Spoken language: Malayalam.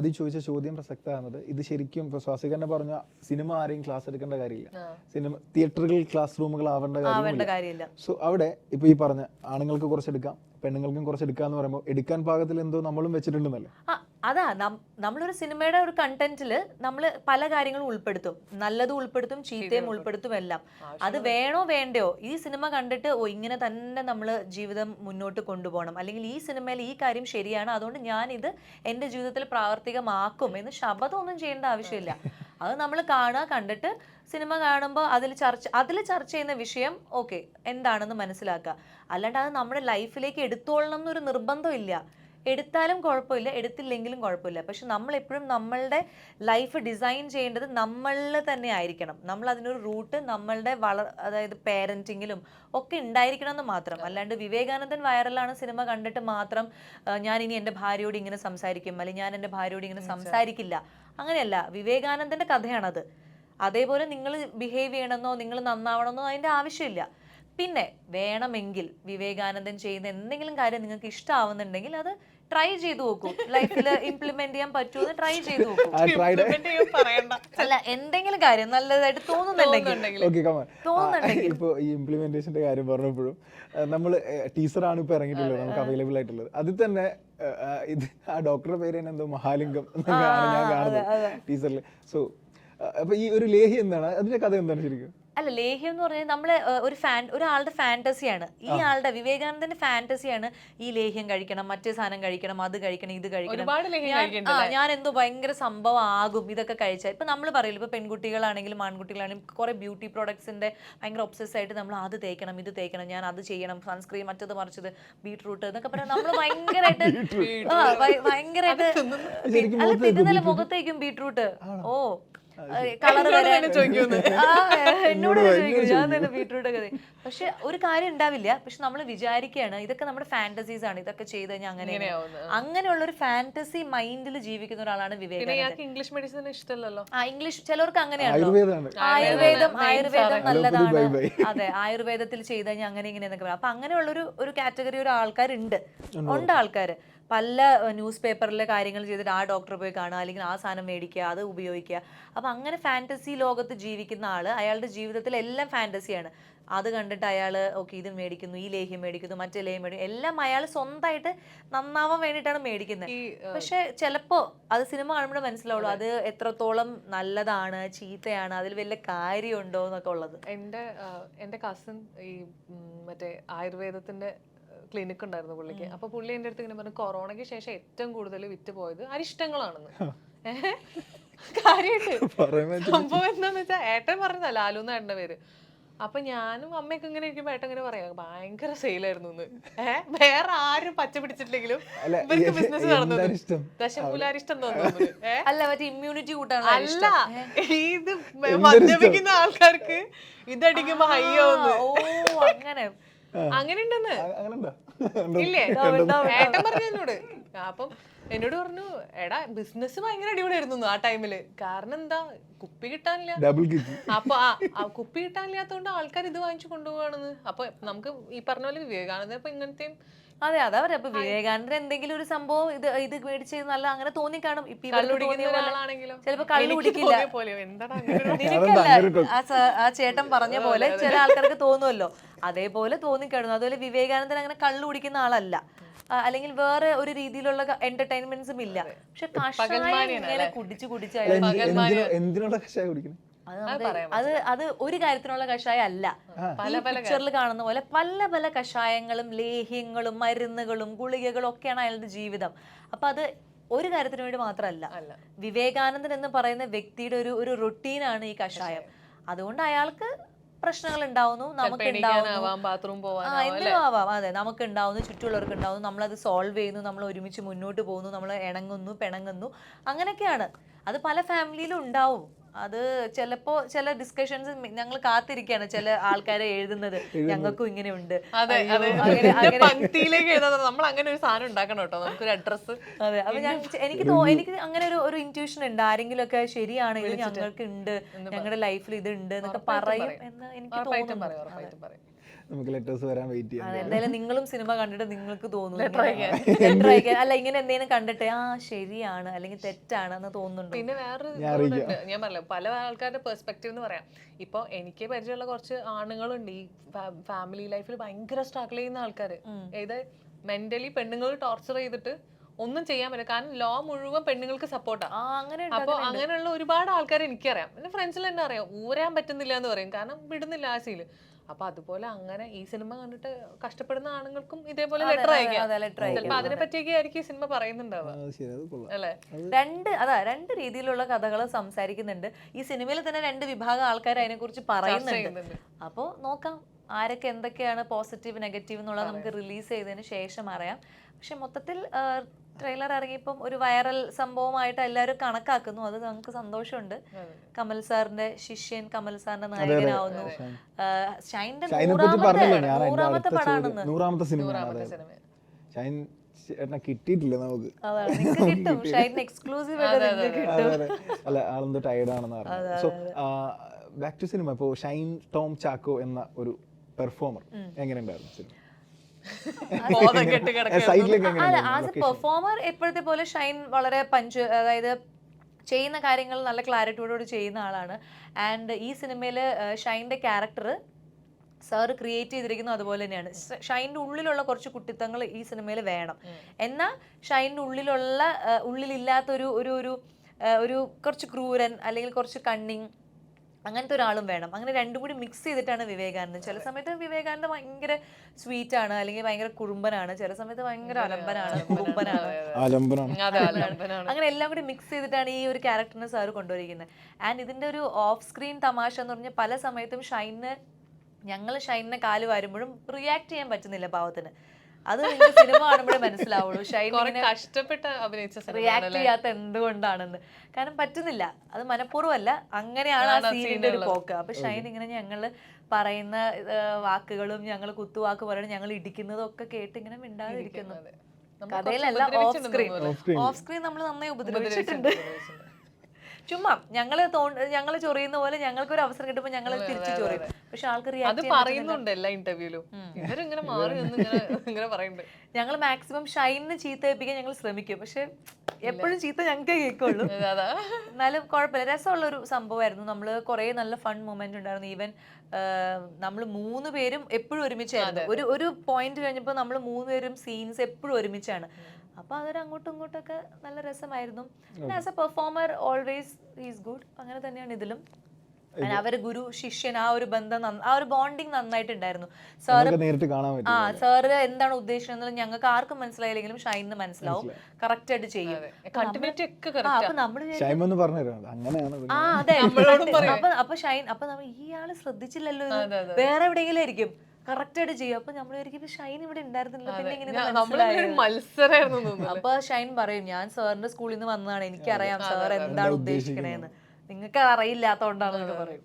ആദ്യം ചോദിച്ച ചോദ്യം പ്രസക്തമാകുന്നത് ഇത് ശരിക്കും ഇപ്പൊ സ്വാസിക തന്നെ പറഞ്ഞ സിനിമ ആരെയും ക്ലാസ് എടുക്കേണ്ട കാര്യമില്ല. സിനിമ തിയേറ്ററുകൾ ക്ലാസ് റൂമുകൾ ആവേണ്ട കാര്യമില്ല. സോ അവിടെ ഇപ്പൊ ഈ പറഞ്ഞ ആണുങ്ങൾക്ക് കുറച്ച് എടുക്കാം പെണ്ണുങ്ങൾക്കും കുറച്ച് എടുക്കാന്ന് പറയുമ്പോൾ എടുക്കാൻ പാകത്തിൽ എന്തോ നമ്മളും വെച്ചിട്ടുണ്ടെന്നല്ലേ? അതാ നമ്മളൊരു സിനിമയുടെ ഒരു കണ്ടന്റിൽ നമ്മൾ പല കാര്യങ്ങളും ഉൾപ്പെടുത്തും. നല്ലതും ഉൾപ്പെടുത്തും ചീത്തയും ഉൾപ്പെടുത്തും എല്ലാം. അത് വേണോ വേണ്ടയോ ഈ സിനിമ കണ്ടിട്ട് ഓ ഇങ്ങനെ തന്നെ നമ്മൾ ജീവിതം മുന്നോട്ട് കൊണ്ടുപോകണം. അല്ലെങ്കിൽ ഈ സിനിമയിൽ ഈ കാര്യം ശരിയാണ് അതുകൊണ്ട് ഞാൻ ഇത് എന്റെ ജീവിതത്തിൽ പ്രാവർത്തികമാക്കും എന്ന് ശബ്ദമൊന്നും ചെയ്യേണ്ട ആവശ്യമില്ല. അത് നമ്മൾ കാണുക കണ്ടിട്ട് സിനിമ കാണുമ്പോൾ അതിൽ ചർച്ച അതിൽ ചർച്ച ചെയ്യുന്ന വിഷയം ഓക്കെ എന്താണെന്ന് മനസ്സിലാക്കുക. അല്ലാണ്ട് അത് നമ്മുടെ ലൈഫിലേക്ക് എടുത്തോളണം എന്നൊരു നിർബന്ധമില്ല എടുത്താലും കുഴപ്പമില്ല എടുത്തില്ലെങ്കിലും കുഴപ്പമില്ല. പക്ഷെ നമ്മൾ എപ്പോഴും നമ്മളുടെ ലൈഫ് ഡിസൈൻ ചെയ്യേണ്ടത് നമ്മളിൽ തന്നെ ആയിരിക്കണം. നമ്മൾ അതിനൊരു റൂട്ട് നമ്മളുടെ വള അതായത് പേരന്റിങ്ങിലും ഒക്കെ ഉണ്ടായിരിക്കണം എന്ന് മാത്രം. അല്ലാണ്ട് വിവേകാനന്ദൻ വൈറലാണ് സിനിമ കണ്ടിട്ട് മാത്രം ഞാൻ ഇനി എന്റെ ഭാര്യയോട് ഇങ്ങനെ സംസാരിക്കും അല്ലെങ്കിൽ ഞാൻ എന്റെ ഭാര്യയോട് ഇങ്ങനെ സംസാരിക്കില്ല. അങ്ങനെയല്ല വിവേകാനന്ദന്റെ കഥയാണത്. അതേപോലെ നിങ്ങൾ ബിഹേവ് ചെയ്യണമെന്നോ നിങ്ങൾ നന്നാവണമെന്നോ അതിന്റെ ആവശ്യമില്ല. പിന്നെ വേണമെങ്കിൽ വിവേകാനന്ദൻ ചെയ്യുന്ന എന്തെങ്കിലും കാര്യം നിങ്ങൾക്ക് ഇഷ്ടമാവുന്നുണ്ടെങ്കിൽ അത് ട്രൈ ചെയ്തു നോക്കൂ. ലൈഫിൽ ഇംപ്ലിമെന്റ് ചെയ്യാൻ പറ്റുമെന്ന് ട്രൈ ചെയ്തു നോക്കൂ. ആ ചെയ്യാൻ പറയണ്ട. അല്ല എന്തെങ്കിലും കാര്യം നല്ലതായിട്ട് തോന്നുന്നുണ്ടെങ്കിൽ. തോന്നുന്നുണ്ടെങ്കിൽ. ഇപ്പോൾ ഈ ഇംപ്ലിമെന്റേഷന്റെ കാര്യം പറഞ്ഞപ്പോഴും നമ്മൾ ടീച്ചറാണ് ഇപ്പോൾ ഇറങ്ങിയിട്ടുള്ളത് നമുക്ക് അവൈലബിൾ ആയിട്ടുള്ളത്. അതിൽ തന്നെ ഇത് ആ ഡോക്ടറുടെ പേര് തന്നെ എന്തോ മഹാലിംഗം ഞാൻ കാണുന്നത് ടീച്ചറിൽ സോ അപ്പൊ ഈ ഒരു ലേഹി എന്താണ്? അതിന്റെ കഥ എന്താണ് ശരിക്കും? അല്ല ലേഹ്യം എന്ന് പറഞ്ഞാൽ നമ്മളെ ഒരു ഫാൻ ഒരാളുടെ ഫാന്റസിയാണ്. ഈ ആളുടെ വിവേകാനന്ദന്റെ ഫാന്റസിയാണ് ഈ ലേഹ്യം കഴിക്കണം മറ്റേ സാധനം കഴിക്കണം അത് കഴിക്കണം ഇത് കഴിക്കണം. ആ, ഞാൻ എന്തോ ഭയങ്കര സംഭവം ആകും ഇതൊക്കെ കഴിച്ചാൽ. ഇപ്പൊ നമ്മൾ പറയില്ല ഇപ്പൊ പെൺകുട്ടികളാണെങ്കിലും ആൺകുട്ടികളാണെങ്കിലും കുറെ ബ്യൂട്ടി പ്രോഡക്ട്സിന്റെ ഭയങ്കര ഒബ്സസ് ആയിട്ട് നമ്മൾ അത് തേക്കണം ഇത് തേക്കണം ഞാൻ അത് ചെയ്യണം സൺസ്ക്രീൻ മറ്റത് മറിച്ചത് ബീട്രൂട്ട് എന്നൊക്കെ പറഞ്ഞാൽ നമ്മൾ ഭയങ്കരമായിട്ട് ഭയങ്കരമായിട്ട് അല്ല വെക്കും മുഖത്തേക്കും ബീട്രൂട്ട്. ഓ കളർ എന്നോട് എന്നോട് ഞാൻ തന്നെ ബീട്രൂട്ട് ഒക്കെ പക്ഷെ ഒരു കാര്യം ഉണ്ടാവില്ല. പക്ഷെ നമ്മൾ വിചാരിക്കുകയാണ് ഇതൊക്കെ നമ്മുടെ ഫാന്റസീസ് ആണ് ഇതൊക്കെ ചെയ്ത് കഴിഞ്ഞാൽ അങ്ങനെ. അങ്ങനെയുള്ള ഒരു ഫാന്റസി മൈൻഡിൽ ജീവിക്കുന്ന ഒരാളാണ് ഇയാൾക്ക് ഇംഗ്ലീഷ് മെഡിസിൻ ഇഷ്ടമല്ലല്ലോ? ആ ഇംഗ്ലീഷ് ചിലർക്ക് അങ്ങനെയാണല്ലോ ആയുർവേദമാണ്. ആയുർവേദം ആയുർവേദം നല്ലതാണ്. അതെ ആയുർവേദത്തിൽ ചെയ്ത് കഴിഞ്ഞാൽ അങ്ങനെ ഇങ്ങനെ എന്നൊക്കെ പറയാം. അപ്പൊ അങ്ങനെയുള്ളൊരു ഒരു കാറ്റഗറി ഒരു ആൾക്കാരുണ്ട്. ഉണ്ട്? ആൾക്കാർ പല ന്യൂസ് പേപ്പറിലെ കാര്യങ്ങൾ ചെയ്തിട്ട് ആ ഡോക്ടറെ പോയി കാണുക അല്ലെങ്കിൽ ആ സാധനം മേടിക്കുക അത് ഉപയോഗിക്കുക. അപ്പോൾ അങ്ങനെ ഫാന്റസി ലോകത്ത് ജീവിക്കുന്ന ആൾ അയാളുടെ ജീവിതത്തിൽ എല്ലാം ഫാന്റസിയാണ് അത് കണ്ടിട്ട് അയാൾ ഓക്കെ ഇത് മേടിക്കുന്നു ഈ ലേഹ്യം മേടിക്കുന്നു മറ്റേ ലേഹ്യം മേടിക്കുന്നു എല്ലാം അയാൾ സ്വന്തമായിട്ട് നന്നാവാൻ വേണ്ടിയിട്ടാണ് മേടിക്കുന്നത് പക്ഷെ ചിലപ്പോൾ അത് സിനിമ കാണുമ്പോൾ മനസ്സിലാവുള്ളൂ അത്. എത്രത്തോളം നല്ലതാണ് ചീത്തയാണ് അതിൽ വലിയ കാര്യമുണ്ടോ എന്നൊക്കെ ഉള്ളത്. എന്റെ എന്റെ കസിൻ ഈ മറ്റേ ആയുർവേദത്തിന്റെ ക്ലിനിക്ക് ഉണ്ടായിരുന്നു പുള്ളിക്ക്. അപ്പൊ പുള്ളി എന്റെ അടുത്ത് ഇങ്ങനെ പറഞ്ഞു കൊറോണയ്ക്ക് ശേഷം ഏറ്റവും കൂടുതൽ വിറ്റ് പോയത് അരിഷ്ടങ്ങളാണെന്ന്? കാര്യമായിട്ട് സംഭവം എന്താന്ന് വെച്ചാൽ ഏട്ടൻ പറഞ്ഞതാ ലാലു എന്ന് ഏട്ടന്റെ പേര്. അപ്പൊ ഞാനും അമ്മയൊക്കെ ഇങ്ങനെ ഇരിക്കുമ്പോ ഏട്ടൻ ഇങ്ങനെ പറയാം ഭയങ്കര സെയിലായിരുന്നു എന്ന് ഏഹ് വേറെ ആരും പച്ച പിടിച്ചിട്ടില്ലെങ്കിലും അല്ല, ഇവർക്ക് ബിസിനസ് നടന്നത്? ദശമൂലാരിഷ്ടം തോന്നുന്നു അല്ല മറ്റേ ഇമ്മ്യൂണിറ്റി കൂട്ടാണ് അല്ല ഇത് മദ്യപിക്കുന്ന ആൾക്കാർക്ക് ഇതടിക്കുമ്പോ അയ്യോ ഓ അങ്ങനെ. അങ്ങനെ ഉണ്ടെന്ന് അങ്ങനെ ഉണ്ടോ ഇല്ലേ? ഏട്ടൻ പറഞ്ഞു എന്നോട് അപ്പം എന്നോട് പറഞ്ഞു എടാ ബിസിനസ് ഭയങ്കര അടിപൊളിയായിരുന്നു ആ ടൈമിൽ കാരണം എന്താ? കുപ്പി കിട്ടാനില്ല. അപ്പൊ ആ കുപ്പി കിട്ടാനില്ലാത്തോണ്ട് ആൾക്കാർ ഇത് വാങ്ങിച്ചു കൊണ്ടുപോവാണെന്ന്. അപ്പൊ നമുക്ക് ഈ പറഞ്ഞ പോലെ വിവേകാനന്ദ ഇപ്പൊ ഇങ്ങനത്തെയും അതെ അതാ പറയാ. അപ്പൊ വിവേകാനന്ദൻ എന്തെങ്കിലും ഒരു സംഭവം ഇത് ഇത് മേടിച്ച് നല്ല അങ്ങനെ തോന്നി കാണും ചിലപ്പോ കള്ളു കുടിക്കില്ല. ആ ചേട്ടൻ പറഞ്ഞ പോലെ ചില ആൾക്കാർക്ക് തോന്നുമല്ലോ. അതേപോലെ തോന്നിക്കിടന്നു അതുപോലെ വിവേകാനന്ദൻ അങ്ങനെ കള്ളു കുടിക്കുന്ന ആളല്ല. അല്ലെങ്കിൽ വേറെ ഒരു രീതിയിലുള്ള എന്റർടൈൻമെന്റ്സും ഇല്ല. പക്ഷെ കഷായം ഇങ്ങനെ കുടിച്ച് എന്തിനുള്ള കഷായം കുടിക്കുന്നത് അത് അത് അത് ഒരു കാര്യത്തിനുള്ള കഷായം അല്ല. പിക്ചറിൽ കാണുന്ന പോലെ പല പല കഷായങ്ങളും ലേഹ്യങ്ങളും മരുന്നുകളും ഗുളികകളും ഒക്കെയാണ് അയാളുടെ ജീവിതം. അപ്പൊ അത് ഒരു കാര്യത്തിന് വേണ്ടി മാത്രമല്ല. വിവേകാനന്ദൻ എന്ന് പറയുന്ന വ്യക്തിയുടെ ഒരു ഒരു റുട്ടീനാണ് ഈ കഷായം. അതുകൊണ്ട് അയാൾക്ക് പ്രശ്നങ്ങൾ ഉണ്ടാവുന്നു. നമുക്ക് എന്തിനും ആവാം. അതെ നമുക്ക് ഉണ്ടാവുന്നു ചുറ്റുമുള്ളവർക്ക് ഉണ്ടാവുന്നു നമ്മളത് സോൾവ് ചെയ്യുന്നു നമ്മൾ ഒരുമിച്ച് മുന്നോട്ട് പോകുന്നു നമ്മൾ ഇണങ്ങുന്നു പിണങ്ങുന്നു അങ്ങനെയൊക്കെയാണ്. അത് പല ഫാമിലിയിലും ഉണ്ടാവും. അത് ചിലപ്പോ ചില ഡിസ്കഷൻസ് ഞങ്ങൾ കാത്തിരിക്കുകയാണ് ചില ആൾക്കാരെ എഴുതുന്നത്. ഞങ്ങൾക്കും ഇങ്ങനെ ഉണ്ട് പങ്ക്തിയിലേക്ക് നമ്മൾ അങ്ങനെ ഒരു സാധനം ഉണ്ടാക്കണം കേട്ടോ. നമുക്കൊരു അഡ്രസ്സ് അതെ അപ്പൊ ഞാൻ എനിക്ക് എനിക്ക് അങ്ങനെ ഒരു ഒരു ഇന്റ്യൂഷൻ ഉണ്ട്. ആരെങ്കിലും ഒക്കെ ശരിയാണ് ഇത് ഞങ്ങൾക്ക് ഉണ്ട് ഞങ്ങളുടെ ലൈഫിൽ ഇത് ഉണ്ട് എന്നൊക്കെ പറയും എന്ന് എനിക്ക് തോന്നുന്നു. പറയും ഉറപ്പായിട്ടും പറയും. നമുക്ക് ലെറ്റേഴ്സ് വരാൻ വെയിറ്റ് ചെയ്യാം. എന്തായാലും നിങ്ങളും സിനിമ കണ്ടിട്ട് നിങ്ങൾക്ക് തോന്നുന്നു അല്ല? ഇങ്ങനെ എന്തെങ്കിലും കണ്ടിട്ട് ആ ശരിയാണ് അല്ലെങ്കിൽ തെറ്റാണ് എന്ന് തോന്നുന്നുണ്ട്? പിന്നെ വേറെ ഞാൻ പറഞ്ഞു പറഞ്ഞില്ല പല ആൾക്കാരുടെ പെർസ്പെക്റ്റീവ് എന്ന് പറയാം. ഇപ്പൊ എനിക്ക് പരിചയമുള്ള കുറച്ച് ആണുങ്ങളുണ്ട്. ഈ ഫാമിലി ലൈഫിൽ ഭയങ്കര സ്ട്രഗിൾ ചെയ്യുന്ന ആൾക്കാർ ഏത് മെന്റലി പെണ്ണുങ്ങൾ ടോർച്ചർ ചെയ്തിട്ട് ഒന്നും ചെയ്യാൻ പറ്റില്ല. കാരണം ലോ മുഴുവൻ പെണ്ണുങ്ങൾക്ക് സപ്പോർട്ടാണ് ആ. അങ്ങനെ. അങ്ങനെയുള്ള ഒരുപാട് ആൾക്കാർ എനിക്കറിയാം. എന്റെ ഫ്രണ്ട്സിൽ തന്നെ അറിയാം. ഊരാൻ പറ്റുന്നില്ല എന്ന് പറയും. കാരണം വിടുന്നില്ല ആ സീൽ അപ്പൊ അതുപോലെ അങ്ങനെ ഈ സിനിമ കണ്ടിട്ട് കഷ്ടപ്പെടുന്ന ആണുങ്ങൾക്കും ഇതേപോലെ ലെറ്റർ അയക്കാം. അതിനെ പറ്റിയൊക്കെ ആയിരിക്കും ഈ സിനിമ പറയുന്നുണ്ടാവുക. അല്ലെ ശരി അത് കൊള്ളാം. അല്ലേ? രണ്ട് അതാ രണ്ട് രീതിയിലുള്ള കഥകൾ സംസാരിക്കുന്നുണ്ട്. ഈ സിനിമയിൽ തന്നെ രണ്ട് വിഭാഗം ആൾക്കാർ അതിനെക്കുറിച്ച് പറയുന്നുണ്ട്. അപ്പോ അപ്പോൾ നോക്കാം ആരൊക്കെ എന്തൊക്കെയാണ് പോസിറ്റീവ് നെഗറ്റീവ് എന്നുള്ളത് നമുക്ക് റിലീസ് ചെയ്തതിന് ശേഷം അറിയാം. പക്ഷെ മൊത്തത്തിൽ ട്രെയിലർ ഇറങ്ങിയപ്പം ഒരു വൈറൽ സംഭവമായിട്ട് എല്ലാവരും കണക്കാക്കുന്നു. അത് നമുക്ക് സന്തോഷമുണ്ട്. കമൽ സാറിന്റെ ശിഷ്യൻ കമൽ സാറിന്റെ നായകനാവുന്നു. ഷൈന്റെ നൂറാമത്തെ പടാണെന്ന് സിനിമ. ഷൈൻ ചേട്ടനെ കിട്ടിയിട്ടില്ല നമുക്ക്. അതാണ്. നിങ്ങൾക്ക് കിട്ടും. ഷൈൻ എക്സ്ക്ലൂസീവ് നിങ്ങൾക്ക് കിട്ടും. അതെ, അതെ. അല്ല ആളെന്തോ പറഞ്ഞു സോ ബാക്ക് ടു സിനിമ ഇപ്പോൾ ഷൈൻ ടോം ചാക്കോ എന്ന ഒരു പെർഫോമർ എങ്ങനെയുണ്ടായിരുന്നു സിനിമ? ആസ് എ പെർഫോമർ എപ്പോഴത്തെ പോലെ ഷൈൻ വളരെ പഞ്ച് അതായത് ചെയ്യുന്ന കാര്യങ്ങൾ നല്ല ക്ലാരിറ്റിയോടുകൂടി ചെയ്യുന്ന ആളാണ്. ആൻഡ് ഈ സിനിമയിൽ ഷൈന്റെ ക്യാരക്ടർ സാറ് ക്രിയേറ്റ് ചെയ്തിരിക്കുന്നത് അതുപോലെ തന്നെയാണ്. ഷൈന്റെ ഉള്ളിലുള്ള കുറച്ച് കുട്ടിത്തങ്ങൾ ഈ സിനിമയിൽ വേണം. എന്നാൽ ഷൈന്റെ ഉള്ളിലുള്ള ഉള്ളിലില്ലാത്തൊരു ഒരു ഒരു ഒരു കുറച്ച് ക്രൂരൻ അല്ലെങ്കിൽ കുറച്ച് കണ്ണിങ് അങ്ങനത്തെ ഒരാളും വേണം. അങ്ങനെ രണ്ടും കൂടി മിക്സ് ചെയ്തിട്ടാണ് വിവേകാനന്ദൻ. ചില സമയത്ത് വിവേകാനന്ദ ഭയങ്കര സ്വീറ്റ് ആണ് അല്ലെങ്കിൽ ഭയങ്കര കുറുമ്പനാണ്. ചില സമയത്ത് ഭയങ്കര അലമ്പനാണ് കുറുമ്പനാണ്. ആലംബനാണ് അതെ. അലമ്പനാണ്. അങ്ങനെ എല്ലാം കൂടി മിക്സ് ചെയ്തിട്ടാണ് ഈ ഒരു ക്യാരക്ടറിനെ സാർ കൊണ്ടുവരിക്കുന്നത് ആൻഡ് ഇതിന്റെ ഒരു ഓഫ് സ്ക്രീൻ തമാശ എന്ന് പറഞ്ഞാൽ പല സമയത്തും ഷൈനിന് ഞങ്ങൾ ഷൈനിനെ കാൽ വരുമ്പോഴും റിയാക്ട് ചെയ്യാൻ പറ്റുന്നില്ല പാവത്തിന്. അത് നിങ്ങൾക്ക് സിനിമ കാണുമ്പോഴേ മനസ്സിലാവുള്ളൂ. കുറെ കഷ്ടപ്പെട്ട് അഭിനയിച്ച റിയാക്ട് ചെയ്യാത്ത എന്തുകൊണ്ടാണെന്ന്. കാരണം പറ്റുന്നില്ല. അത് മനഃപൂർവമല്ല. അങ്ങനെയാണ് ആ സീനിന്റെ ഒരു പോക്ക്. അപ്പൊ ഷൈൻ ഇങ്ങനെ ഞങ്ങൾ പറയുന്ന വാക്കുകളും ഞങ്ങൾ കുത്തുവാക്ക് പറയണം ഞങ്ങൾ ഇടിക്കുന്നതും ഒക്കെ കേട്ട് ഇങ്ങനെ മിണ്ടാതിരിക്കുന്നത് കഥയിലല്ല ഓഫ് സ്ക്രീൻ ഓഫ് സ്ക്രീൻ നമ്മൾ നന്നായി ഉപദ്രവിച്ചിട്ടുണ്ട്. ചുമ്മാ ഞങ്ങൾ ഞങ്ങൾ ചൊറിയുന്ന പോലെ ഞങ്ങൾക്ക് ഒരു അവസരം കിട്ടുമ്പോൾ ഞങ്ങൾ തിരിച്ചു ചൊറിയും. പക്ഷെ ആൾക്ക് അത് റിയാക്ട് പറയുന്നുണ്ട് എല്ലാ ഇന്റർവ്യൂലും ഇവരിങ്ങനെ മാറി ഇങ്ങനെ പറയുന്നുണ്ട് ഞങ്ങൾ മാക്സിമം ഷൈനിന് ചീത്ത ഏൽപ്പിക്കാൻ ഞങ്ങൾ ശ്രമിക്കും. പക്ഷെ എപ്പോഴും ചീത്ത ഞങ്ങൾക്ക് കേൾക്കുള്ളൂ. എന്നാലും കുഴപ്പമില്ല. രസമുള്ള ഒരു സംഭവമായിരുന്നു. നമ്മൾ കുറേ നല്ല ഫൺ മൊമെന്റ് ഉണ്ടായിരുന്നു. ഈവൻ നമ്മൾ മൂന്ന് പേരും എപ്പോഴും ഒരുമിച്ചായിരുന്നു. ഒരു ഒരു പോയിന്റ് കഴിഞ്ഞപ്പോൾ നമ്മൾ മൂന്ന് പേരും സീൻസ് എപ്പോഴും ഒരുമിച്ചാണ്. അപ്പൊ അതൊരു അങ്ങോട്ടും ഇങ്ങോട്ടൊക്കെ നല്ല രസമായിരുന്നു. As a performer always is good അങ്ങനെ തന്നെയാണ് ഇതിലും. അവർ ഗുരു ശിഷ്യൻ ആ ഒരു ബന്ധം ആ ഒരു ബോണ്ടിങ് നന്നായിട്ടുണ്ടായിരുന്നു. സാറ് നമുക്ക് നേരിട്ട് കാണാൻ പറ്റും ആ സാറ് എന്താണ് ഉദ്ദേശിക്കുന്നത് ഞങ്ങൾക്ക് ആർക്കും മനസ്സിലായില്ലെങ്കിലും ഷൈന്ന് മനസ്സിലാവും. കറക്റ്റ് ആയിട്ട് ചെയ്യും. അപ്പൊ നമ്മൾ ആ അതെ നമ്മളോടും പറയും. അപ്പൊ ഷൈൻ അപ്പൊ നമ്മൾ ഈ ആൾ ശ്രദ്ധിച്ചില്ലല്ലോ. വേറെ എവിടെയെങ്കിലും ആയിരിക്കും. കറക്റ്റ് ആയിട്ട് ചെയ്യും. അപ്പൊ നമ്മൾ ഒരിക്കലും "ഇത് ഷൈൻ ഇവിടെ ഉണ്ടായിരുന്നില്ല. പിന്നെ ഇങ്ങനെ ഇത് നമ്മളൊരു മനസ്സിലായോ?" മത്സരമായിരുന്നു തോന്നുന്നു. അപ്പൊ ഷൈൻ പറയും ഞാൻ സാറിന്റെ സ്കൂളിൽ നിന്ന് വന്നതാണ്. എനിക്കറിയാം സാർ എന്താണ് ഉദ്ദേശിക്കണേന്ന്. നിങ്ങൾക്ക് അറിയില്ലാത്തോണ്ടാണെന്നൊക്കെ പറയും.